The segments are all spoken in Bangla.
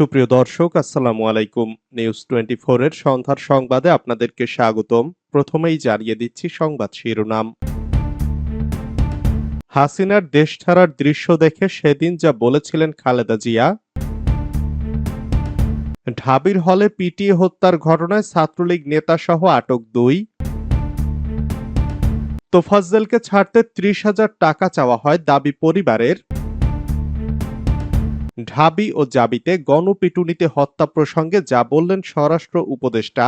সুপ্রিয় দর্শক, আসসালামু আলাইকুম। নিউজ টোয়েন্টি এর সন্ধ্যার সংবাদে আপনাদেরকে স্বাগতম। প্রথমেই জানিয়ে দিচ্ছি সংবাদ শিরোনাম। হাসিনার দেশ ছাড়ার দৃশ্য দেখে সেদিন যা বলেছিলেন খালেদা জিয়া, ঢাবির হলে পিটিয়ে হত্যার ঘটনায় ছাত্রলীগ নেতাসহ আটক দুই, তোফাজ্জেলকে ছাড়তে ত্রিশ হাজার টাকা চাওয়া হয় দাবি পরিবারের ঢাবি ও জাবিতে গণপিটুনিতে হত্যা প্রসঙ্গে যা বললেন স্বরাষ্ট্র উপদেষ্টা।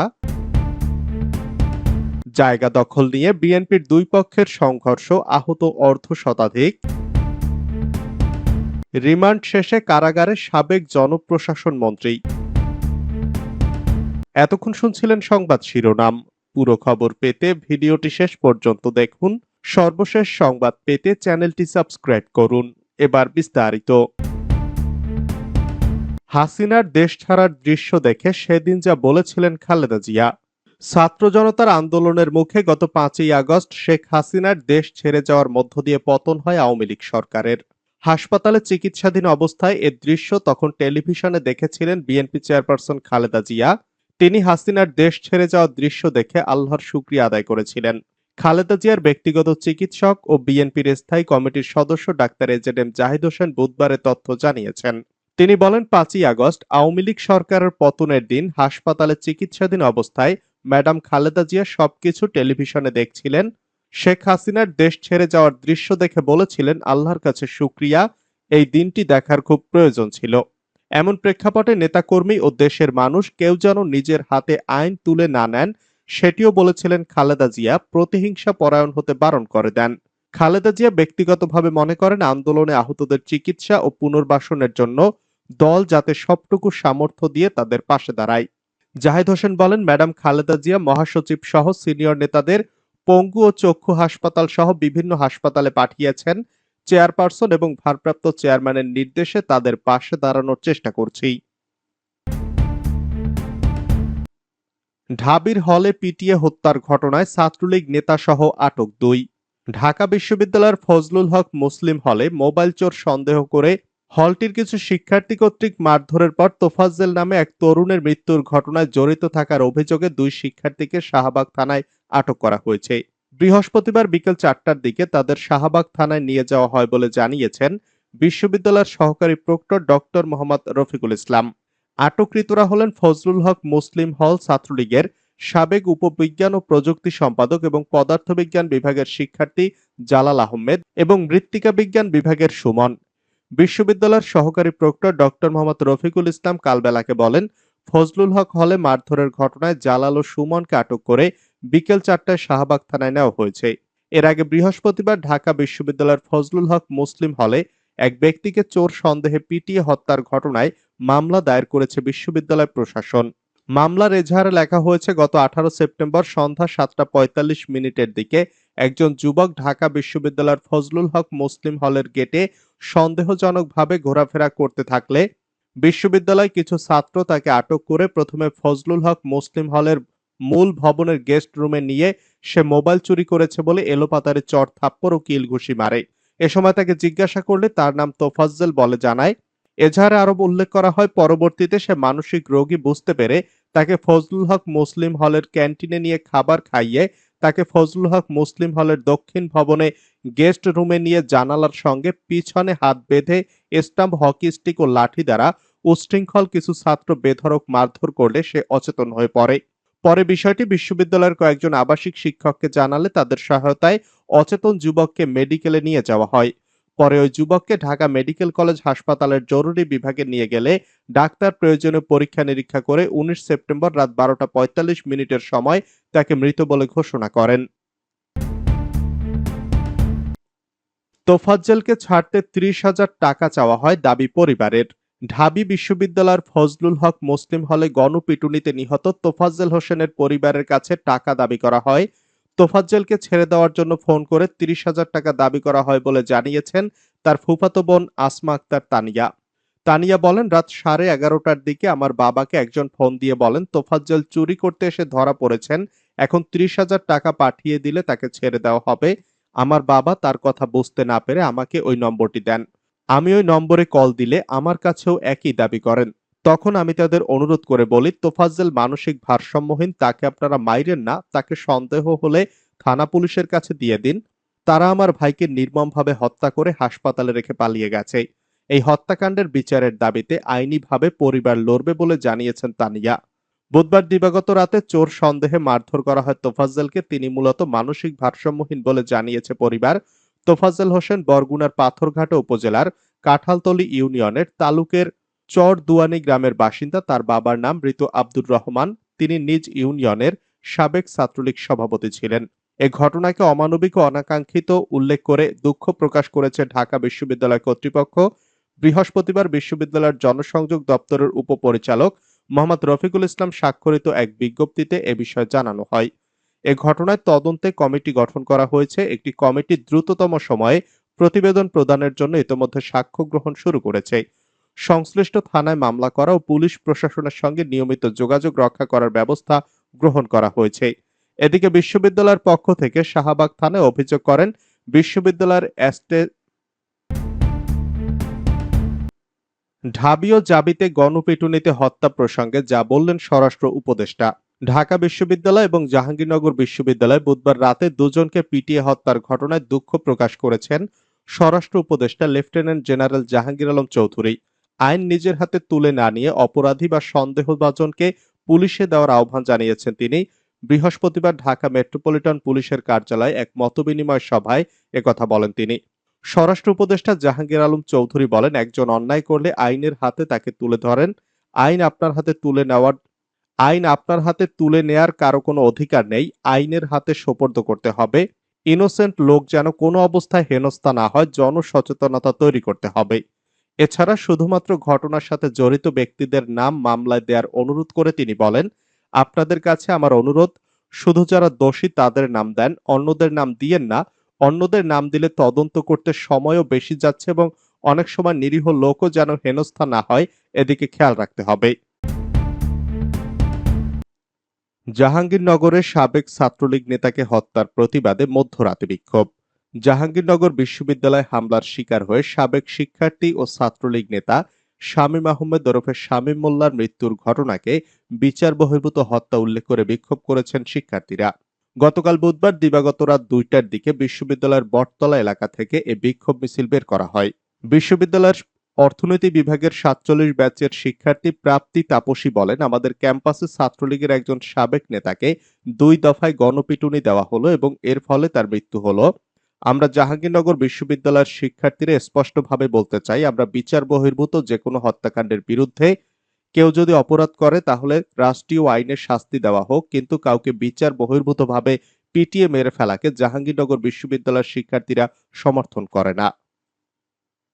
জায়গা দখল নিয়ে বিএনপির দুই পক্ষের সংঘর্ষ আহত অর্ধ শতাধিক। রিমান্ড শেষে কারাগারে সাবেক জনপ্রশাসন মন্ত্রী। এতক্ষণ শুনছিলেন সংবাদ শিরোনাম। পুরো খবর পেতে ভিডিওটি শেষ পর্যন্ত দেখুন। সর্বশেষ সংবাদ পেতে চ্যানেলটি সাবস্ক্রাইব করুন। এবার বিস্তারিত। হাসিনার দেশ ছাড়ার দৃশ্য দেখে সেদিন যা বলেছিলেন খালেদা জিয়া। ছাত্র জনতার আন্দোলনের মুখে গত পাঁচই আগস্ট শেখ হাসিনার দেশ ছেড়ে যাওয়ার মধ্য দিয়ে পতন হয় আওয়ামী লীগ সরকারের। হাসপাতালে চিকিৎসাধীন অবস্থায় এ দৃশ্য তখন টেলিভিশনে দেখেছিলেন বিএনপি চেয়ারপারসন খালেদা জিয়া। তিনি হাসিনার দেশ ছেড়ে যাওয়ার দৃশ্য দেখে আল্লাহর শুক্রিয়া আদায় করেছিলেন। খালেদা জিয়ার ব্যক্তিগত চিকিৎসক ও বিএনপির স্থায়ী কমিটির সদস্য doctor A Z M Zahid Hossain বুধবারে তথ্য জানিয়েছেন। তিনি বলেন, পাঁচই আগস্ট আওয়ামী লীগ সরকারের পতনের দিন হাসপাতালে চিকিৎসাধীন অবস্থায় ম্যাডাম খালেদা জিয়া সবকিছু টেলিভিশনে দেখছিলেন। শেখ হাসিনার দেশ ছেড়ে যাওয়ার দৃশ্য দেখে বলেছিলেন, আল্লাহর কাছে শুক্রিয়া, এই দিনটি দেখার খুব প্রয়োজন ছিল। এমন প্রেক্ষাপটে নেতাকর্মী ও দেশের মানুষ কেউ যেন নিজের হাতে আইন তুলে না নেন, সেটিও বলেছিলেন খালেদা জিয়া, প্রতিহিংসা পরায়ণ হতে বারণ করে দেন। খালেদা জিয়া ব্যক্তিগতভাবে মনে করেন আন্দোলনে আহতদের চিকিৎসা ও পুনর্বাসনের জন্য দল যাতে সবটুকু সামর্থ্য দিয়ে তাদের পাশে দাঁড়ায়। জাহিদ হোসেন বলেন, ম্যাডাম খালেদা জিয়া মহাসচিব সহ সিনিয়র নেতাদের পঙ্গু ও চক্ষু হাসপাতাল সহ বিভিন্ন হাসপাতালে পাঠিয়েছেন। চেয়ারপারসন এবং ভারপ্রাপ্ত চেয়ারম্যানের নির্দেশে তাদের পাশে দাঁড়ানোর চেষ্টা করছি। ঢাবির হলে পিটিয়ে হত্যার ঘটনায় ছাত্রলীগ নেতাসহ আটক দুই। ঢাকা বিশ্ববিদ্যালয়ের ফজলুল হক মুসলিম হলে মোবাইল চোর সন্দেহ করে হলটির কিছু শিক্ষার্থী কর্তৃক মারধরের পর তোফাজ্জেল নামে এক তরুণের মৃত্যুর ঘটনায় জড়িত থাকার অভিযোগে দুই শিক্ষার্থীকে শাহবাগ থানায় আটক করা হয়েছে। বৃহস্পতিবার বিকেল চারটার দিকে তাদের শাহবাগ থানায় নিয়ে যাওয়া হয় বলে জানিয়েছেন বিশ্ববিদ্যালয়ের সহকারী প্রক্টর ডক্টর মোহাম্মদ রফিকুল ইসলাম। আটককৃতরা হলেন ফজলুল হক মুসলিম হল ছাত্রলীগের সাবেক উপবিজ্ঞান ও প্রযুক্তি সম্পাদক এবং পদার্থবিজ্ঞান বিভাগের শিক্ষার্থী জালাল আহমেদ এবং মৃত্তিকা বিজ্ঞান বিভাগের সুমন। বিশ্ববিদ্যালয়ের সহকারী প্রক্টর ডক্টর মোহাম্মদ রফিকুল ইসলাম কালবেলাকে বলেন, ফজলুল হক হলে মারধরের ঘটনায় জালাল ও সুমনকে আটক করে বিকেল চারটায় শাহবাগ থানায় নেওয়া হয়েছে। এর আগে বৃহস্পতিবার ঢাকা বিশ্ববিদ্যালয়ের ফজলুল হক মুসলিম হলে এক ব্যক্তিকে চোর সন্দেহে পিটিয়ে হত্যার ঘটনায় মামলা দায়ের করেছে বিশ্ববিদ্যালয় প্রশাসন। মামলার এজাহারে লেখা হয়েছে, গত আঠারো সেপ্টেম্বর সন্ধ্যা সাতটা পঁয়তাল্লিশ মিনিটের দিকে একজন যুবক ঢাকা বিশ্ববিদ্যালয়ের ফজলুল হক মুসলিম হলের গেটে সন্দেহজনকভাবে ঘোরাফেরা করতে থাকলে বিশ্ববিদ্যালয় কিছু ছাত্র তাকে আটক করে প্রথমে ফজলুল হক মুসলিম হলের মূল ভবনের গেস্ট রুমে নিয়ে সে মোবাইল চুরি করেছে বলে এলোপাতারে চট থাপ্পড় ও কিল ঘুষি মারে। এ সময় তাকে জিজ্ঞাসা করলে তার নাম তোফাজ্জেল বলে জানায়। এজাহারে আরও উল্লেখ করা হয়, পরবর্তীতে সে মানসিক রোগী বুঝতে পেরে তাকে ফজলুল হক মুসলিম হলের ক্যান্টিনে নিয়ে খাবার খাইয়ে তাকে ফজলুল হক মুসলিম হলের দক্ষিণ ভবনে গেস্ট রুমে নিয়ে জানালার সঙ্গে পিছনে হাত বেঁধে স্টাম্প হকি স্টিক ও লাঠি দ্বারা উশৃঙ্খল কিছু ছাত্র বেধড়ক মারধর করলে সে অচেতন হয়ে পড়ে। পরে বিষয়টি বিশ্ববিদ্যালয়ের কয়েকজন আবাসিক শিক্ষককে জানালে তাদের সহায়তায় অচেতন যুবককে মেডিকেলে নিয়ে যাওয়া হয়। পরে ওই যুবককে ঢাকা মেডিকেল কলেজ হাসপাতালের জরুরি বিভাগে নিয়ে গেলে ডাক্তার প্রয়োজনীয় পরীক্ষা নিরীক্ষা করে উনিশ সেপ্টেম্বর রাত বারোটা পঁয়তাল্লিশ মিনিটের সময় তাকে মৃত বলে ঘোষণা করেন। তোফাজ্জেলকে ছাড়তে ত্রিশ হাজার টাকা চাওয়া হয় দাবি পরিবারের। ঢাবি বিশ্ববিদ্যালয়ের ফজলুল হক মুসলিম হলে গণপিটুনিতে নিহত তোফাজ্জেল হোসেনের পরিবারের কাছে টাকা দাবি করা হয় তোফাজ্জেলকে ছেড়ে দেওয়ার জন্য ফোন করে তিরিশ হাজার টাকা দাবি করা হয় বলে জানিয়েছেন তার ফুফাতো বোন আসমা আক্তার তানিয়া। তানিয়া বলেন, রাত সাড়ে এগারোটার দিকে আমার বাবাকে একজন ফোন দিয়ে বলেন, তোফাজ্জল চুরি করতে এসে ধরা পড়েছেন। এখন ত্রিশ হাজার টাকা পাঠিয়ে দিলে তাকে ছেড়ে দেওয়া হবে। আমার বাবা তার কথা বুঝতে না পেরে আমাকে ওই নম্বরটি দেন। আমি ওই নম্বরে কল দিলে আমার কাছেও একই দাবি করেন। তখন আমি তাদের অনুরোধ করে বলি, তোফাজ্জেল মানসিক ভারসাম্যহীন, তাকে আপনারা মাইরেন না, তাকে সন্দেহ হলে থানা পুলিশের কাছে দিয়ে দিন। তারা আমার ভাইকে নির্মমভাবে হত্যা করে হাসপাতালে রেখে পালিয়ে গেছে। এই হত্যাকাণ্ডের বিচারের দাবিতে আইনিভাবে পরিবার লড়বে বলে জানিয়েছেন তানিয়া। বুধবার দিবাগত রাতে চোর সন্দেহে মারধর করা হয় তোফাজ্জেলকে। তিনি মূলত মানসিক ভারসাম্যহীন বলে জানিয়েছে পরিবার। তোফাজ্জেল হোসেন বরগুনার পাথরঘাটা উপজেলার কাঁঠালতলী ইউনিয়নের তালুকের চর দুয়ানি গ্রামের বাসিন্দা তার বাবার নাম মৃত আব্দুর রহমান। তিনি নিজ ইউনিয়নের সাবেক ছাত্রলীগ সভাপতি ছিলেন। এ ঘটনাকে অমানবিক ও অনাকাঙ্ক্ষিত উল্লেখ করে দুঃখ প্রকাশ করেছে ঢাকা বিশ্ববিদ্যালয় কর্তৃপক্ষ। বৃহস্পতিবার বিশ্ববিদ্যালয়ের জনসংযোগ দপ্তরের উপপরিচালক মোহাম্মদ রফিকুল ইসলাম স্বাক্ষরিত এক বিজ্ঞপ্তিতে এ বিষয়ে জানানো হয়। এ ঘটনায় তদন্তে কমিটি গঠন করা হয়েছে। একটি কমিটি দ্রুততম সময়ে প্রতিবেদন প্রদানের জন্য ইতোমধ্যে সাক্ষ্য গ্রহণ শুরু করেছে। সংশ্লিষ্ট থানায় মামলা করা ও পুলিশ প্রশাসনের সঙ্গে নিয়মিত যোগাযোগ রক্ষা করার ব্যবস্থা গ্রহণ করা হয়েছে। এদিকে বিশ্ববিদ্যালয়ের পক্ষ থেকে শাহবাগ থানায় অভিযোগ করেন, বিশ্ববিদ্যালয়ের এস্টে ঢাবি ও জাবিতে গণপিটুনিতে হত্যা প্রসঙ্গে যা বললেন স্বরাষ্ট্র উপদেষ্টা। ঢাকা বিশ্ববিদ্যালয় এবং জাহাঙ্গীরনগর বিশ্ববিদ্যালয় বুধবার রাতে দুজনকে পিটিয়ে হত্যার ঘটনায় দুঃখ প্রকাশ করেছেন স্বরাষ্ট্র উপদেষ্টা লেফটেন্যান্ট জেনারেল জাহাঙ্গীর আলম চৌধুরী। আইন নিজের হাতে তুলে না নিয়ে অপরাধী বা সন্দেহভাজনকে পুলিশে দেওয়ার আহ্বান জানিয়েছেন তিনি। বৃহস্পতিবার ঢাকা মেট্রোপলিটন পুলিশের কার্যালয়ে এক মতবিনিময় সভায় একথা বলেন তিনি। স্বরাষ্ট্র উপদেষ্টা জাহাঙ্গীর আলম চৌধুরী বলেন, একজন অন্যায় করলে আইনের হাতে তাকে তুলে ধরেন। আইন আপনার হাতে তুলে নেওয়ার, আইন আপনার হাতে তুলে নেয়ার কারও কোনো অধিকার নেই। আইনের হাতে সোপর্দ করতে হবে। ইনোসেন্ট লোক যেন কোনো অবস্থায় হেনস্থা না হয়, জনসচেতনতা তৈরি করতে হবে। এছাড়া শুধুমাত্র ঘটনার সাথে জড়িত ব্যক্তিদের নাম মামলায় দেওয়ার অনুরোধ করে তিনি বলেন, আপনাদের কাছে আমার অনুরোধ, শুধু যারা দোষী তাদের নাম দেন, অন্যদের নাম দিয়েন না। অন্যদের নাম দিলে তদন্ত করতে সময়ও বেশি যাচ্ছে এবং অনেক সময় নিরীহ লোকও যেন হেনস্থা না হয়, এদিকে খেয়াল রাখতে হবে। জাহাঙ্গীরনগরের সাবেক ছাত্রলীগ নেতাকে হত্যার প্রতিবাদে মধ্যরাতে বিক্ষোভ। জাহাঙ্গীরনগর বিশ্ববিদ্যালয় হামলার শিকার হয়ে সাবেক শিক্ষার্থী ও ছাত্রলীগ নেতা শামীম আহমেদ ওরফে শামীম মোল্লার মৃত্যুর ঘটনাকে বিচার বহির্ভূত হত্যা উল্লেখ করে বিক্ষোভ করেছেন শিক্ষার্থীরা। গতকাল বুধবার দিবাগত রাত দুইটার দিকে বিশ্ববিদ্যালয়ের বটতলা এলাকা থেকে এ বিক্ষোভ মিছিল বের করা হয়। বিশ্ববিদ্যালয়ের অর্থনীতি বিভাগের সাতচল্লিশ ব্যাচের শিক্ষার্থী প্রাপ্তি তাপসী বলেন, আমাদের ক্যাম্পাসে ছাত্রলীগের একজন সাবেক নেতাকে দুই দফায় গণপিটুনি দেওয়া হলো এবং এর ফলে তার মৃত্যু হলো। আমরা জাহাঙ্গীরনগর বিশ্ববিদ্যালয়ের শিক্ষার্থীরা স্পষ্টভাবে বলতে চাই, আমরা বিচার বহির্ভূত যে কোনো হত্যাকাণ্ডের বিরুদ্ধে কেউ যদি অপরাধ করে, তাহলে রাষ্ট্রীয় আইনের শাস্তি দেওয়া হোক, কিন্তু কাউকে বিচার বহির্ভূতভাবে পিটিয়ে মেরে ফেলাকে জাহাঙ্গীরনগর বিশ্ববিদ্যালয়ের শিক্ষার্থীরা সমর্থন করে না।